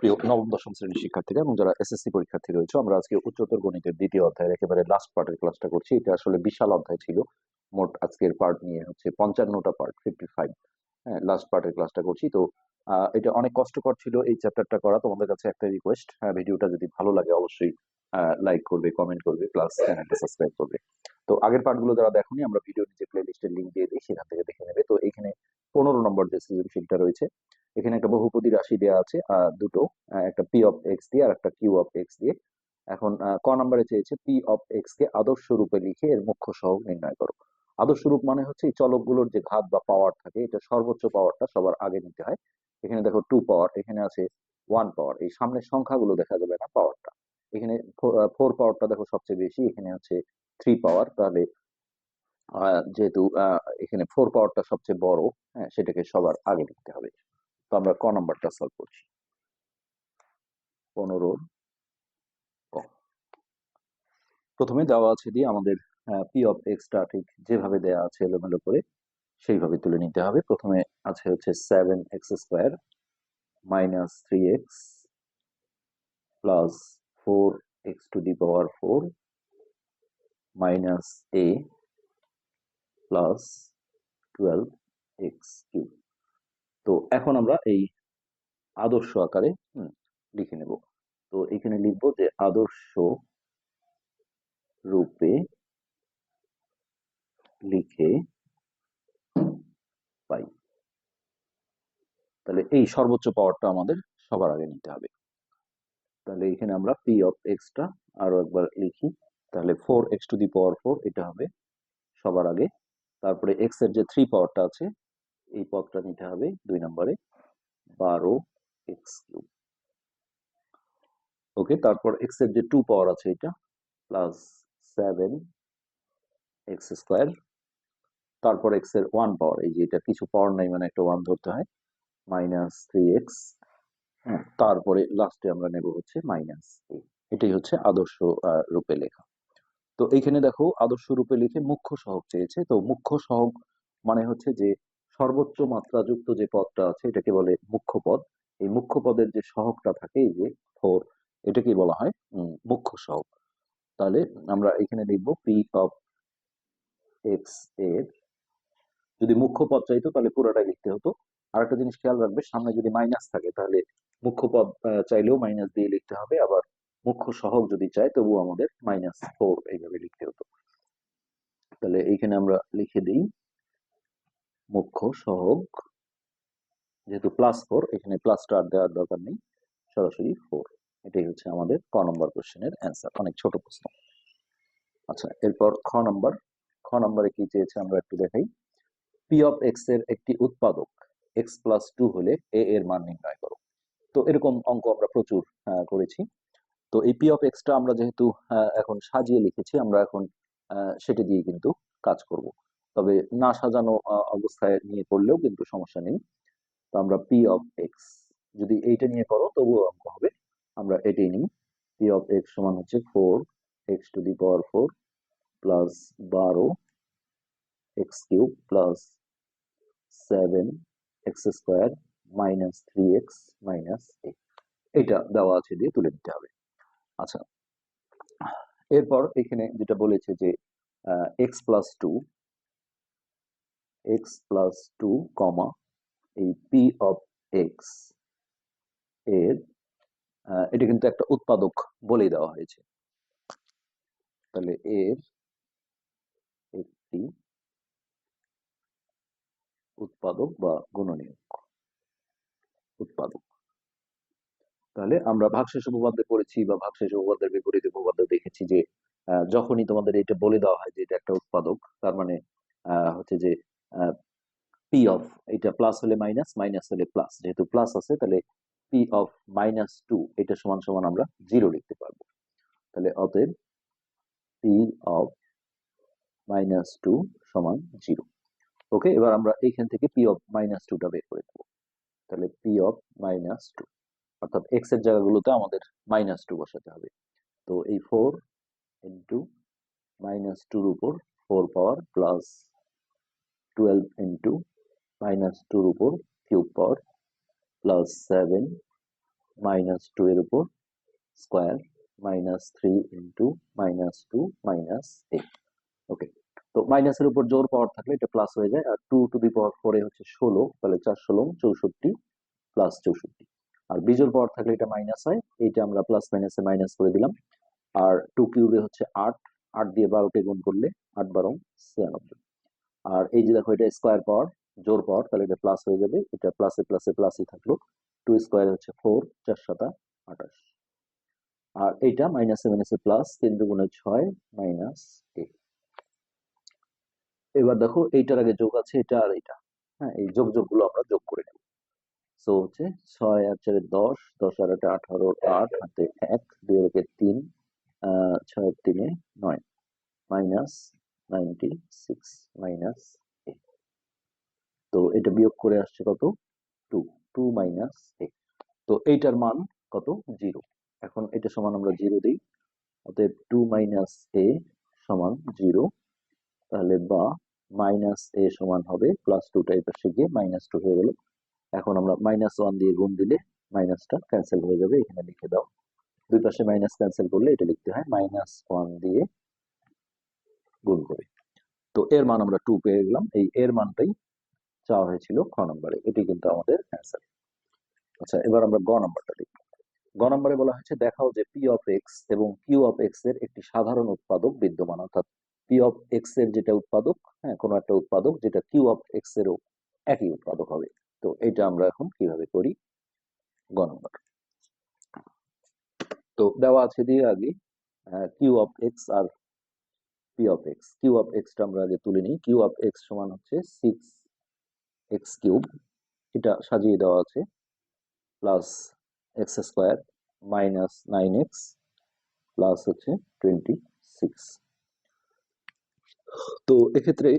প্রিয় নবম, দশম শ্রেণির শিক্ষার্থীরা এবং যারা এসএসসি পরীক্ষার্থী রয়েছে, আমরা আজকে উচ্চতর গণিতের দ্বিতীয় অধ্যায়ের একেবারে লাস্ট পার্টের ক্লাসটা করছি। এটা আসলে বিশাল অধ্যায় ছিল। মোট আজকের পার্ট নিয়ে হচ্ছে পঞ্চান্নটা পার্ট ফিফটি ফাইভ হ্যাঁ লাস্ট পার্টের ক্লাসটা করছি। তো এটা অনেক কষ্টকর ছিল এই চ্যাপ্টারটা করা। তোমাদের কাছে একটা রিকোয়েস্ট ভিডিওটা যদি ভালো লাগে অবশ্যই লাইক করবে কমেন্ট করবে প্লাস চ্যানেলটা সাবস্ক্রাইব করবে। তো, আগের পার্টগুলো যারা দেখোনি, আমরা ভিডিও নিচে প্লে লিস্টের লিঙ্ক দিয়ে দিই, সেখান থেকে দেখে নেবে। তো, এখানে পনেরো নম্বর যে সৃজনশীলটা রয়েছে এখানে একটা বহুপদী রাশি দেওয়া আছে দুটো একটা পি অফ এক্স দিয়ে আর একটা কিউ অফ এক্স দিয়ে। এখন ক নম্বরে চেয়েছে? পি অফ এক্স কে আদর্শ রূপে লিখে এর মুখ্য সহগ নির্ণয় করো। আদর্শ রূপ মানে হচ্ছে এই চলকগুলোর যে ঘাত বা পাওয়ার থাকে, এটা সর্বোচ্চ পাওয়ারটা সবার আগে নিতে হয়। এখানে দেখো টু পাওয়ার এখানে আছে ওয়ান পাওয়ার এই সামনের সংখ্যাগুলো দেখা যাবে না পাওয়ারটা এখানে ফোর পাওয়ারটা দেখো সবচেয়ে বেশি, এখানে আছে থ্রি পাওয়ার তাহলে যেহেতু এখানে ফোর পাওয়ারটা সবচেয়ে বড় হ্যাঁ সেটাকে সবার আগে লিখতে হবে। তো আমরা ক নাম্বারটা সলভ করছি? পনেরো ক। প্রথমে দেওয়া আছে দিয়ে আমাদের পি অফ এক্সটা ঠিক যেভাবে দেওয়া আছে এলোমেলো করে, সেইভাবে তুলে নিতে হবে। প্রথমে আছে হচ্ছে seven x square minus three x plus four x to the power four minus a plus twelve x cube তো এখন আমরা এই আদর্শ আকারে লিখে নেব। তো এখানে লিখব যে আদর্শ রূপে লিখে পাই। তাহলে এই সর্বোচ্চ পাওয়ারটা আমাদের সবার আগে নিতে হবে। তাহলে এখানে আমরা পি অফ এক্সটা আরও একবার লিখি। তাহলে four x to the power four এটা হবে সবার আগে। তারপরে এক্সের যে থ্রি পাওয়ারটা আছে এই পদটা নিতে হবে দুই নম্বরে, বারো এক্স কিউব ওকে তারপর এক্সের যে টু পাওয়ার আছে এটা প্লাস সেভেন এক্স স্কোয়ার তারপর এক্সের ওয়ান পাওয়ার এই যে এটা কিছু পাওয়ার নাই মানে একটা ওয়ান ধরতে হয় মাইনাস থ্রি এক্স তারপরে লাস্টে আমরা নেব হচ্ছে মাইনাস এটাই হচ্ছে আদর্শ রূপে লেখা। তো এইখানে দেখো, আদর্শ রূপে লিখে মুখ্য সহগ চেয়েছে। তো মুখ্য সহগ মানে হচ্ছে যে সর্বোচ্চ মাত্রাযুক্ত যে পদটা আছে, এটাকে বলে মুখ্য পদ এই মুখ্য পদের যে সহগটা থাকে, এই যে ফোর এটাকে বলা হয় মুখ্য সহগ। তাহলে আমরা এখানে লিখব পি অফ এক্সের, যদি মুখ্য পদ চাইতো, তাহলে পুরোটা লিখতে হতো। আর একটা জিনিস খেয়াল রাখবে, সামনে যদি মাইনাস থাকে, তাহলে মুখ্য পদ চাইলেও মাইনাস দিয়ে লিখতে হবে, আবার মুখ্য সহগ যদি চাই তবুও আমাদের মাইনাস ফোর এইভাবে লিখতে হতো। তাহলে এইখানে আমরা লিখে দিই মুখ্য, সহগ, যেহেতু প্লাস ফোর এখানে প্লাসটা আর দেওয়ার দরকার নেই, সরাসরি ফোর এটাই হচ্ছে আমাদের ক নম্বর কোশ্চেনের অ্যান্সার অনেক ছোট প্রশ্ন। আচ্ছা এরপর খ নম্বর খ নম্বরে কি চেয়েছে আমরা একটু দেখাই। পি অফ এক্সের একটি উৎপাদক এক্স প্লাস টু হলে এ এর মান নির্ণয় করো। তো এরকম অঙ্ক আমরা প্রচুর করেছি। তো এই পি অফ এক্সটা আমরা যেহেতু এখন সাজিয়ে লিখেছি, আমরা এখন সেটা দিয়ে কিন্তু কাজ করব। তবে না সাজানো অবস্থায় নিয়ে করলেও কিন্তু সমস্যা নেই। তো আমরা পি অফ এক্স যদি এইটা নিয়ে করো তবুও অঙ্ক হবে। আমরা এটাই নিই। পি অফ এক্স সমান হচ্ছে four x to the power four plus বারো x cube plus seven x square minus three x minus eight এটা দেওয়া আছে দিয়ে তুলে নিতে হবে। আচ্ছা এরপর এখানে যেটা বলেছে যে x plus two x plus two comma এই পি অফ এক্সের এটা কিন্তু একটা উৎপাদক বলে দেওয়া হয়েছে। তাহলে এর একটি উৎপাদক বা গুণনীয়ক উৎপাদক। তাহলে আমরা ভাগশেষ উপপাদ্যে পড়েছি বা ভাগশেষ উপপাদ্যের বিপরীত উপপাদ্য দেখেছি যে যখনই তোমাদের এটা বলে দেওয়া হয় যে এটা একটা উৎপাদক, তার মানে হচ্ছে যে পি অফ এটা প্লাস হলে মাইনাস মাইনাস হলে প্লাস যেহেতু প্লাস আছে, তাহলে পি অফ মাইনাস টু এটা সমান সমান আমরা জিরো লিখতে পারব। তাহলে অতএব পি অফ মাইনাস টু সমান জিরো ওকে এবার আমরা এইখান থেকে পি অফ মাইনাস টুটা বের করে দেবো তাহলে পি অফ মাইনাস টু অর্থাৎ এক্সের জায়গাগুলোতে আমাদের মাইনাস টু বসাতে হবে। তো এই ফোর ইন্টু মাইনাস টুর উপর four power plus twelve into minus টুর উপর cube power plus seven minus two এর উপর square minus three into minus two minus eight okay তো মাইনাসের উপর জোর পাওয়ার থাকলে এটা প্লাস হয়ে যায়, আর টু টু দি পাওয়ার ফোরে হচ্ছে ষোলো, তাহলে চার ষোলো, চৌষট্টি প্লাস চৌষট্টি। আর বিজোর পাওয়ার থাকলে এটা মাইনাস হয়, এইটা আমরা প্লাস মাইনাসে মাইনাস করে দিলাম। আর টু কিউবে হচ্ছে আট আট দিয়ে বারোকে গুণ করলে আট বারো ছিয়ানব্বই। আর এই যে দেখো, এটা স্কোয়ার পাওয়ার জোর পাওয়ার তাহলে এটা প্লাস হয়ে যাবে। এটা প্লাসে প্লাসে প্লাসই থাকল। টু স্কোয়ার হচ্ছে ফোর চার সাতা আঠাশ। আর এইটা মাইনাসে মাইনাসে প্লাস তিন দুগুণে ছয় মাইনাস এইট এবার দেখো, এইটার আগে যোগ আছে এটা আর এটা হ্যাঁ এই যোগ যোগগুলো আমরা যোগ করে নেব। সো হচ্ছে ছয় আর চারে দশ দশ আর আটে আঠারো, আট, হাতে এক, দুই একে তিন ছয় তিনে নয়। Minus ninety six minus eight তো এটা বিয়োগ করে আসছে কত? টু টু মাইনাস এইট তো এইটার মান কত? জিরো এখন এটা সমান আমরা জিরো দিই। অতএব টু মাইনাস এ সমান জিরো তাহলে বা মাইনাস এ সমান হবে প্লাস টু টাইপ পাশে গিয়ে মাইনাস টু হয়ে গেল। এখন আমরা মাইনাস ওয়ান দিয়ে গুণ দিলে মাইনাসটা ক্যান্সেল হয়ে যাবে, এখানে লিখে দাও। দুই পাশে মাইনাস ক্যান্সেল করলে এটা লিখতে হয় মাইনাস ওয়ান দিয়ে গুণ করে। তো এর মান আমরা টু পেয়ে গেলাম। এই এর মানটাই চাওয়া হয়েছিল খ নম্বরে। এটি কিন্তু আমাদের অ্যান্সার আচ্ছা এবার আমরা গ নম্বরটা দেখব গ নম্বরে বলা হয়েছে, দেখাও যে পি অফ এক্স এবং কিউ অফ এক্সের একটি সাধারণ উৎপাদক বিদ্যমান, অর্থাৎ পি অফ এক্সের যেটা উৎপাদক হ্যাঁ কোনো একটা উৎপাদক, যেটা কিউ অফ এক্স এরও একই উৎপাদক হবে। তো এটা আমরা এখন কীভাবে করি? গ নম্বর। তো দেওয়া আছে দিয়ে আগে Q of x R p of x q of extra আমরা আগে তুলে নিই। কিউ অফ এক্স সমান হচ্ছে সিক্স এক্স কিউব এটা সাজিয়ে দেওয়া আছে plus x square minus nine x plus হচ্ছে টোয়েন্টি সিক্স তো এক্ষেত্রে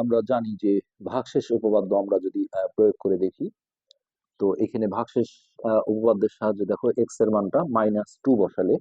আমরা জানি যে ভাগশেষ উপপাদ্য আমরা যদি প্রয়োগ করে দেখি, তো এখানে ভাগশেষ উপপাদ্যের সাহায্যে দেখো এক্সের মানটা মাইনাস টু বসালে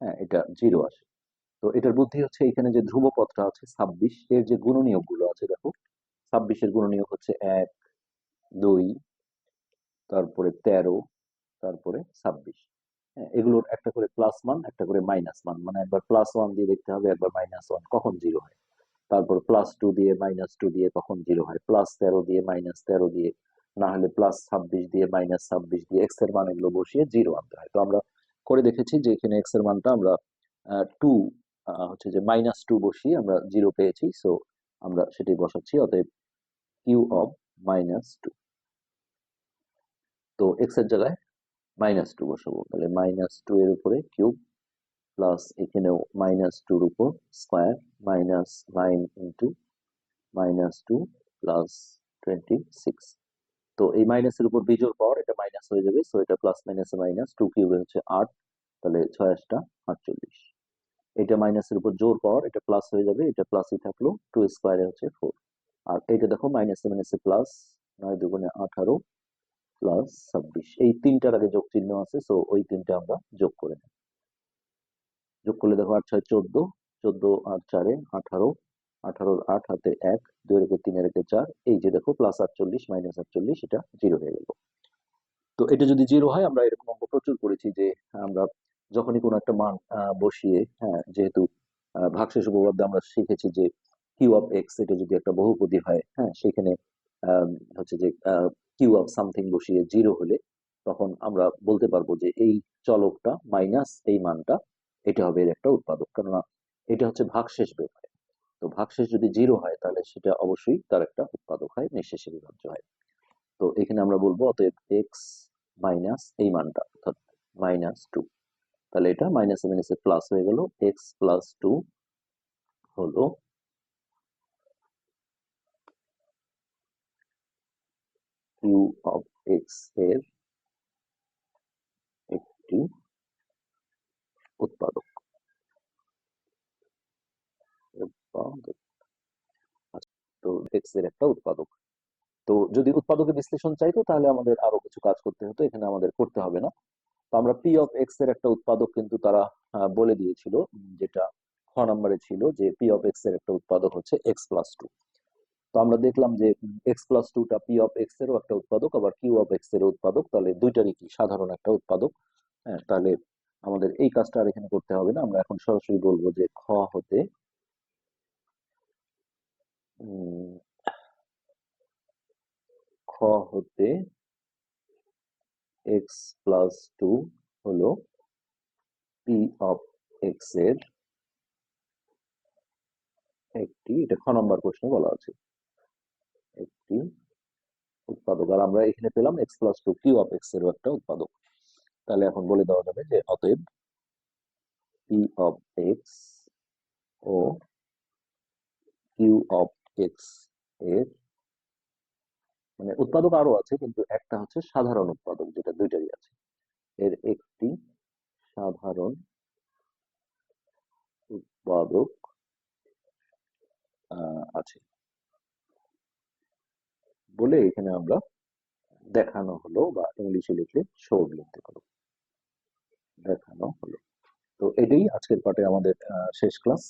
হ্যাঁ এটা জিরো আসে। তো এটার বুদ্ধি হচ্ছে এখানে যে ধ্রুবপদটা আছে ছাব্বিশ, এর যে গুণনীয়কগুলো আছে, দেখো। ছাব্বিশের গুণনীয়ক হচ্ছে এক, দুই, তারপরে তেরো, তারপরে ছাব্বিশ। হ্যাঁ এগুলোর একটা করে প্লাস মান একটা করে মাইনাস মান মানে একবার প্লাস ওয়ান দিয়ে দেখতে হবে, একবার মাইনাস ওয়ান কখন জিরো হয়। তারপর প্লাস টু দিয়ে মাইনাস টু দিয়ে কখন জিরো হয়। প্লাস তেরো দিয়ে মাইনাস তেরো দিয়ে, না হলে প্লাস ছাব্বিশ দিয়ে মাইনাস ছাব্বিশ দিয়ে এক্সের মান এগুলো বসিয়ে জিরো আনতে হয়। তো আমরা করে দেখেছি যে এখানে এক্সের মানটা আমরা টু হচ্ছে যে মাইনাস টু বসিয়ে আমরা জিরো পেয়েছি সো আমরা সেটি বসাচ্ছি, অতএব কিউ অফ মাইনাস টু তো এক্সের জায়গায় মাইনাস টু বসাবো, তাহলে মাইনাস টু এর উপরে কিউব প্লাস এখানেও মাইনাস টুর উপর square minus nine into minus two plus twenty six তো এই মাইনাসের উপর বিজোর পাওয়ার এটা মাইনাস হয়ে যাবে সো এটা প্লাস মাইনাসে মাইনাস টু কিউবে হচ্ছে আট, তাহলে ছয় আটটা আটচল্লিশ। এটা মাইনাসের উপর জোর পাওয়ার, এটা প্লাস হয়ে যাবে, এটা প্লাসই থাকল টু স্কোয়ারে হচ্ছে ফোর আর এটা দেখো মাইনাসে মাইনাসে প্লাস নয় দুগুণে আঠারো প্লাস ছাব্বিশ। এই তিনটার আগে যোগ চিহ্ন আছে সো ওই তিনটা আমরা যোগ করে নেব। যোগ করলে দেখো আট, ছয়, চোদ্দ চোদ্দ আর চারে আঠারো, আঠারোর আট হাতে এক, দুই রেখে তিন রেখে চার, এই যে দেখো প্লাস আটচল্লিশ মাইনাস আটচল্লিশ, এটা জিরো হয়ে গেল। তো এটা যদি জিরো হয়, আমরা এরকম অঙ্ক প্রচুর করেছি যে আমরা যখনই কোনো একটা মান বসিয়ে হ্যাঁ যেহেতু ভাগশেষ উপপাদ্যে আমরা শিখেছি যে কিউ অফ এক্স এটা যদি একটা বহুপদী হয় হ্যাঁ সেখানে হচ্ছে যে কিউ অফ সামথিং বসিয়ে জিরো হলে তখন আমরা বলতে পারব যে এই চলকটা মাইনাস এই মানটা, এটা হবে এর একটা উৎপাদক। কেননা এটা হচ্ছে ভাগশেষ বের হয় তো ভাগশেষ যদি জিরো হয় তাহলে সেটা অবশ্যই তার একটা উৎপাদক হয় নিঃশেষে বিভাজ্য হয়। তো এখানে আমরা বলব অতএব এক্স মাইনাস এই মানটা, অর্থাৎ মাইনাস টু তাহলে এটা মাইনাস মাইনাসে প্লাস হয়ে গেল এক্স প্লাস টু হলো কিউ অফ এক্সের একটি উৎপাদক। তো এক্সের একটা উৎপাদক। তো যদি উৎপাদকের বিশ্লেষণ চাইতো তাহলে আমাদের আরও কিছু কাজ করতে হতো, এখানে আমাদের করতে হবে না। আমরা পি অফ এক্সের একটা উৎপাদক কিন্তু তারা বলে দিয়েছিল, যেটা খ নম্বরে ছিল যে পি অফ এক্সের একটা উৎপাদক হচ্ছে এক্স প্লাস টু তো আমরা দেখলাম যে এক্স প্লাস টুটা পি অফ এক্স এরও একটা উৎপাদক, আবার কিউ অফ এক্সের উৎপাদক, তাহলে দুইটারই কি সাধারণ একটা উৎপাদক? হ্যাঁ তাহলে আমাদের এই কাজটা আর এখানে করতে হবে না, আমরা এখন সরাসরি বলব যে খ হতে খ হতে এক্স প্লাস টু হলো পি অফ এক্সের একটি, এটা খ নম্বর প্রশ্নে বলা আছে, একটি উৎপাদক। আর আমরা এখানে পেলাম x plus two q of x এরও একটা উৎপাদক। তাহলে এখন বলে দেওয়া যাবে যে অতএব পি অফ এক্স ও কিউ অফ এক্সের মানে উৎপাদক আরও আছে, কিন্তু একটা হচ্ছে সাধারণ উৎপাদক, যেটা দুইটারই আছে। এর একটি সাধারণ উৎপাদক আছে। বলে এখানে আমরা দেখানো হলো বা ইংলিশে লিখলে শোড লিখতে পারো। দেখানো হলো। তো এটাই আজকের পাঠে আমাদের শেষ ক্লাস।